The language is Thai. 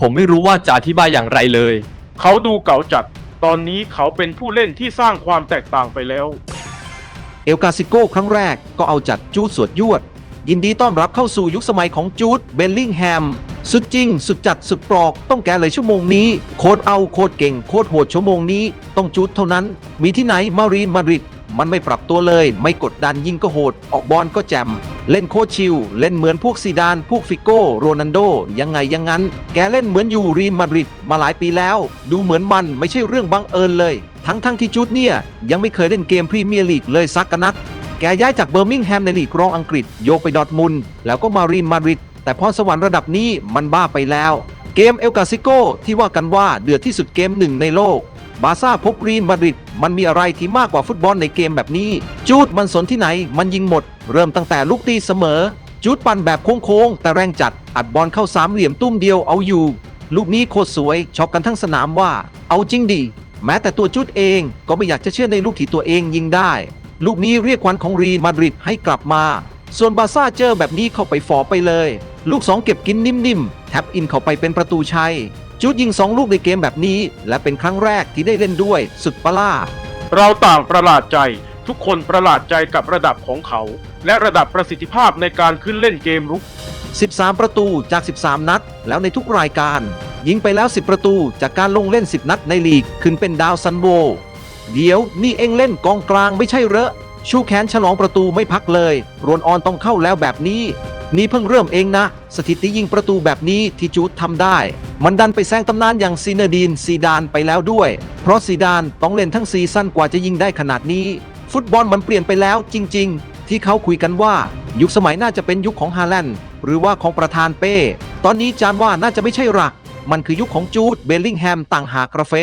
ผมไม่รู้ว่าจะอธิบายอย่างไรเลย เขาดูเก่าจัด ตอนนี้เขาเป็นผู้เล่นที่สร้างความแตกต่างไปแล้ว เอลกาซิโกครั้งแรกก็เอาจัดจูดสวดยวด ยินดีต้อนรับเข้าสู่ยุคสมัยของจูดเบลลิงแฮม สุดจริง สุดจัด สุดปลอก ต้องแกเลยชั่วโมงนี้ โคตรเอาโคตรเก่ง โคตรโหดชั่วโมงนี้ ต้องจูดเท่านั้น มีที่ไหนมารีนมาดริด มันไม่ปรับตัวเลย ไม่กดดันยิงก็โหด ออกบอลก็แจมเล่นโคชิล เล่นเหมือนพวกซีดาน พวกฟิโก้ โรนันโด ยังไงยังงั้น แกเล่นเหมือนอยู่รีมาริดมาหลายปีแล้ว ดูเหมือนมันไม่ใช่เรื่องบังเอิญเลย ทั้งทั้งๆที่จูดเนี่ย ยังไม่เคยเล่นเกมพรีเมียร์ลีกเลยสักกนัดแกย้ายจากเบอร์มิงแฮมในลีกรองอังกฤษโยกไปดอทมุนแล้วก็มารีมาริดแต่พรสวรรค์ระดับนี้มันบ้าไปแล้ว เกมเอลกาซิโกที่ว่ากันว่าเดือดที่สุดเกมหนึ่งในโลก บาซ่าพบรีนมาดริดมันมีอะไรที่มากกว่าฟุตบอลในเกมแบบนี้ จูดมันสนที่ไหน มันยิงหมด เริ่มตั้งแต่ลูกตีเสมอ จูดปั่นแบบโค้งๆแต่แรงจัด อัดบอลเข้าสามเหลี่ยมตุ้มเดียวเอาอยู่ ลูกนี้โคตรสวยช็อกกันทั้งสนามว่า เอาจริงดิแม้แต่ตัวจุดเองก็ไม่อยากจะเชื่อในลูกที่ตัวเองยิงได้ ลูกนี้เรียกขวัญของรีมาดริดให้กลับมา ส่วนบาซ่าเจอแบบนี้เข้าไปฟอไปเลย ลูกสองเก็บกินนิ่มๆ แท็บอินเข้าไปเป็นประตูชัย จุดยิงสองลูกในเกมแบบนี้ และเป็นครั้งแรกที่ได้เล่นด้วย สุดประหลาดเราต่างประหลาดใจทุกคนประหลาดใจกับระดับของเขา และระดับประสิทธิภาพในการขึ้นเล่นเกมรุก 13 ประตูจาก 13 นัด แล้วในทุกรายการ ยิงไปแล้ว 10 ประตูจากการลงเล่น 10 นัดในลีกขึ้นเป็นดาวซันโวเดี๋ยวนี่เองเล่นกองกลางไม่ใช่เหรอชูแขนฉลองประตูไม่พักเลย รวนออนต้องเข้าแล้วแบบนี้ นี่เพิ่งเริ่มเองนะ สถิติยิงประตูแบบนี้ที่จูดทำได้ มันดันไปแซงตำนานอย่างซีเนดีนซีดานไปแล้วด้วย เพราะซีดานต้องเล่นทั้งซีซั่นกว่าจะยิงได้ขนาดนี้ ฟุตบอลมันเปลี่ยนไปแล้วจริง ๆ ที่เขาคุยกันว่า ยุคสมัยน่าจะเป็นยุคของฮาแลนด์หรือว่าของประธานเป้ ตอนนี้จานว่าน่าจะไม่ใช่หรัก มันคือยุคของจูดเบลลิงแฮมต่างหากกระเฟ